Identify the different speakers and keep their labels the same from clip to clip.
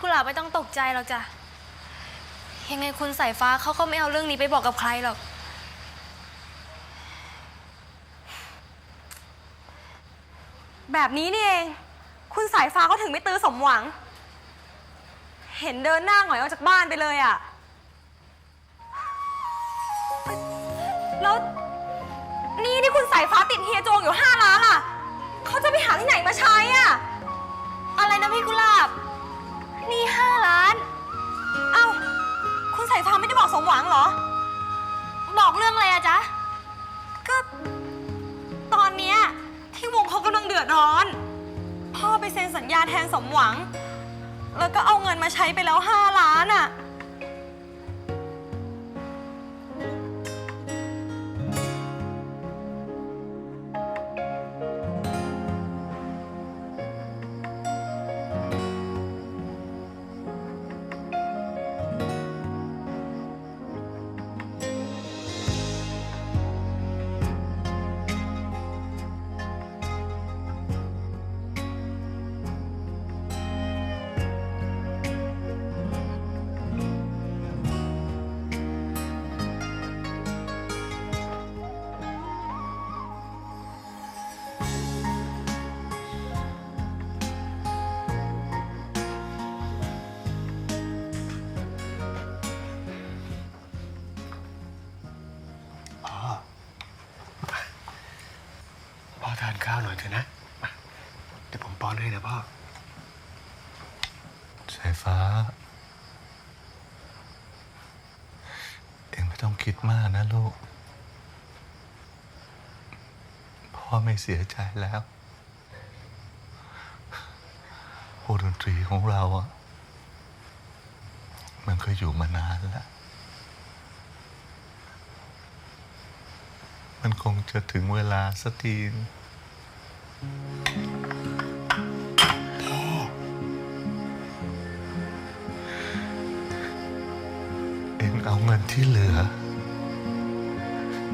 Speaker 1: คุลาบไม่ต้องตก
Speaker 2: ใจหรอกจ้ะ ยังไงคุณสายฟ้าเขาก็ไม่เอาเรื่องนี้ไปบอกกับใครหรอก
Speaker 1: แบบนี้นี่เอง คุณสายฟ้าเขาถึงไม่ตื้อสมหวัง เห็นเดินหน้าหงอยออกจากบ้านไปเลยอะแล้วนี่ที่คุณสายฟ้าติดเฮียโจงอยู่ห้าล้านล่ะ เขาจะไปหาที่ไหนมาใช้อะ
Speaker 2: อะไรนะพี่กุหลาบ นี่ห้าล้าน
Speaker 1: เอ้า คุณสายฟ้าไม่ได้บอกสมหวังเหรอ
Speaker 2: บอกเรื่องอะไรอะจ๊ะ
Speaker 1: ก็ ตอนเนี้ยที่วงเขากำลังเดือดร้อน พ่อไปเซ็นสัญญาแทนสมหวัง แล้วก็เอาเงินมาใช้ไปแล้วห้าล้านอะ
Speaker 3: อนให้นะพ่อ
Speaker 4: สายฟ้า เองไม่ต้องคิดมากนะลูก พ่อไม่เสียใจแล้ววงดนตรีของเราอะมันก็อยู่มานานแล้ว มันคงจะถึงเวลาสักที เอาเงินที่เหลือ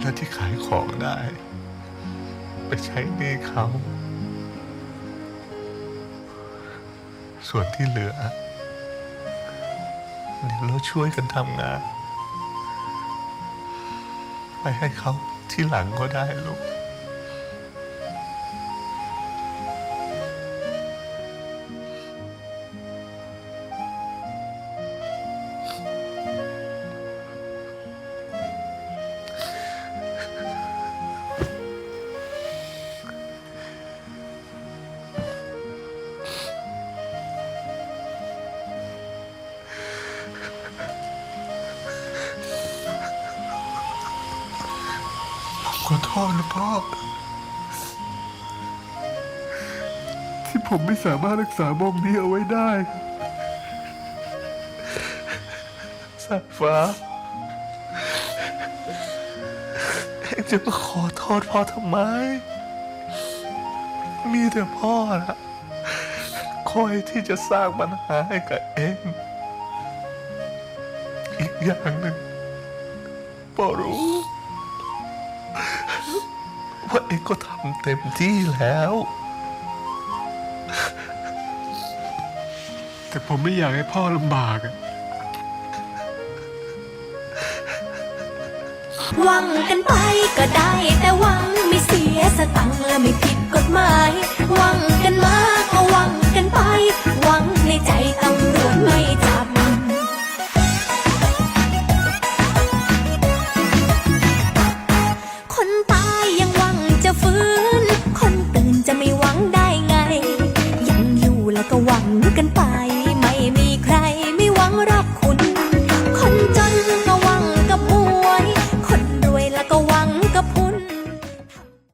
Speaker 4: และที่ขายของได้ ไปใช้หนี้เขา ส่วนที่เหลือ เดี๋ยวเราช่วยกันทำงาน ไปให้เขาที่หลังก็ได้ลูก ขอโทษนะพ่อ ที่ผมไม่สามารถรักษามงนี้เอาไว้ได้สายฟ้าเอ็งจะมาขอโทษพ่อทำไม มีแต่พ่อนะคอยที่จะสร้างปัญหาให้กับเอ็งอีกอย่างหนึ่งพ่อรู้ ว่าเองก็ทำเต็มที่แล้ว
Speaker 3: แต่ผมไม่อยากให้พ่อลำบากอะ
Speaker 5: หวังกันไปก็ได้แต่หวังไม่เสียสตังค์และไม่ผิดกฎหมาย หวังกันมา